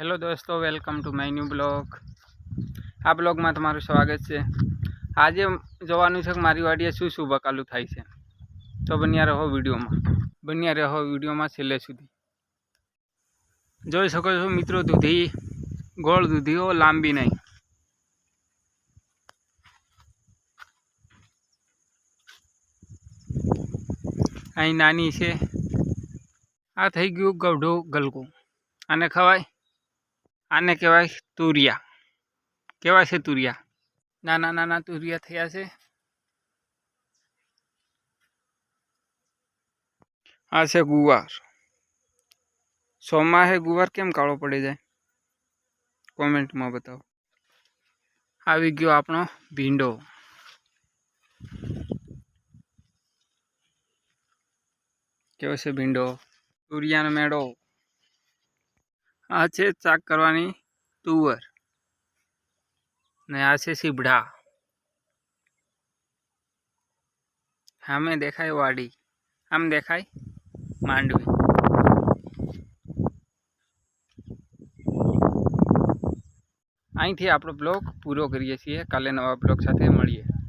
Hello દોસ્તો welcome to my new blog આ બ્લોગમાં તમારું સ્વાગત છે. આજે જોવાનું છે કે મારી વાડીએ શું શું બકાલું થાય છે. તો બન્યા રહો વિડીયોમાં. બન્યા રહો વિડીયોમાં છેલ્લે સુધી. જોઈ શકો છો મિત્રો, દૂધી, ગોળ દૂધીઓ લાંબી નહીં. અહીં નાની છે. આ થઈ ગયું ગઢો ગલકું આને ખવાય આને કહેવાય તુરિયા. કહેવાય છે તુરિયા. નાના નાના તુરિયા થયા છે. આ છે ગુવાર. સોમાં હે ગુવાર કેમ કાળો પડી જાય? કોમેન્ટમાં બતાવો. આવી ગયો આપણો ભીંડો. કેવો છે ભીંડો? તુરિયાનો મેળો. આ છે ચાક કરવાની તુવર. ને આ છે સીભડા સામે દેખાય વાડી. આમ દેખાય માંડવી. અહીંથી આપણો બ્લોગ પૂરો કરીએ છીએ. કાલે નવા બ્લોગ સાથે મળીએ.